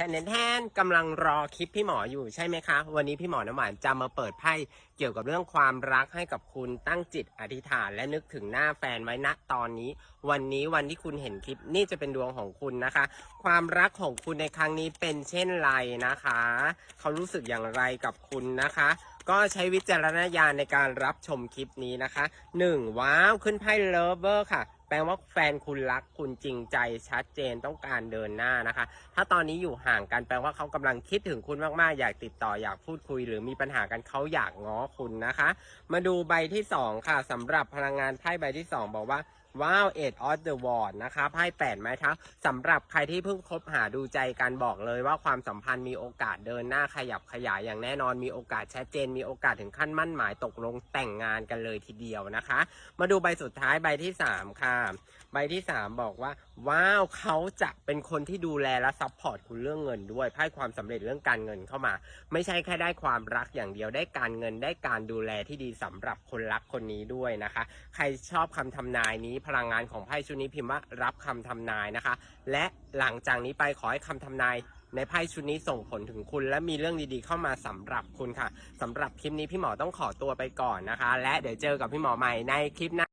แทนแทนกำลังรอคลิปพี่หมออยู่ใช่ไหมคะ วันนี้พี่หมอน้ำหวานจะมาเปิดไพ่เกี่ยวกับเรื่องความรักให้กับคุณตั้งจิตอธิษฐาน และนึกถึงหน้าแฟนไว้ณตอนนี้ วันนี้วันที่คุณเห็นคลิปนี่จะเป็นดวงของคุณนะคะ ความรักของคุณในครั้งนี้เป็นเช่นไรนะคะ เขารู้สึกอย่างไรกับคุณนะคะ ก็ใช้วิจารณญาณในการรับชมคลิปนี้นะคะหนึ่งว้าวขึ้นไพ่เลิฟเวอร์ค่ะ แปลว่าแฟนคุณรักคุณจริงใจชัดเจนต้องการเดินหน้านะคะ ถ้าตอนนี้อยู่ห่างกันแปลว่าเขากำลังคิดถึงคุณมากๆ อยากติดต่ออยากพูดคุย หรือมีปัญหากันเขาอยากง้อคุณนะคะ มาดูใบที่สองค่ะสำหรับพลังงานไพ่ใบที่สองบอกว่าว้าว eight of the wand นะคะไพ่แปดไม้เท้าสำหรับใครที่เพิ่งคบหาดูใจกันบอกเลยว่าความสัมพันธ์มีโอกาสเดินหน้าขยับขยายอย่างแน่นอนมีโอกาสชัดเจน มีโอกาสถึงขั้นมั่นหมายตกลงแต่งงานกันเลยทีเดียวนะคะ มาดูใบสุดท้ายใบที่สามค่ะใบที่สามบอกว่าว้าวเขาจะเป็นคนที่ดูแลและซัพพอร์ตคุณเรื่องเงินด้วยไพ่ความสำเร็จเรื่องการเงินเข้ามา ไม่ใช่แค่ได้ความรักอย่างเดียวได้การเงินได้การดูแลที่ดีสำหรับคนรักคนนี้ด้วยนะคะ ใครชอบคำทำนายนี้พลังงานของไพ่ชุดนี้พิมพ์ว่ารับคำทำนายนะคะ และหลังจากนี้ไปขอให้คำทำนายในไพ่ชุดนี้ส่งผลถึงคุณ และมีเรื่องดีๆเข้ามาสำหรับคุณค่ะสำหรับคลิปนี้พี่หมอต้องขอตัวไปก่อนนะคะ และเดี๋ยวเจอกับพี่หมอใหม่ในคลิปหน้า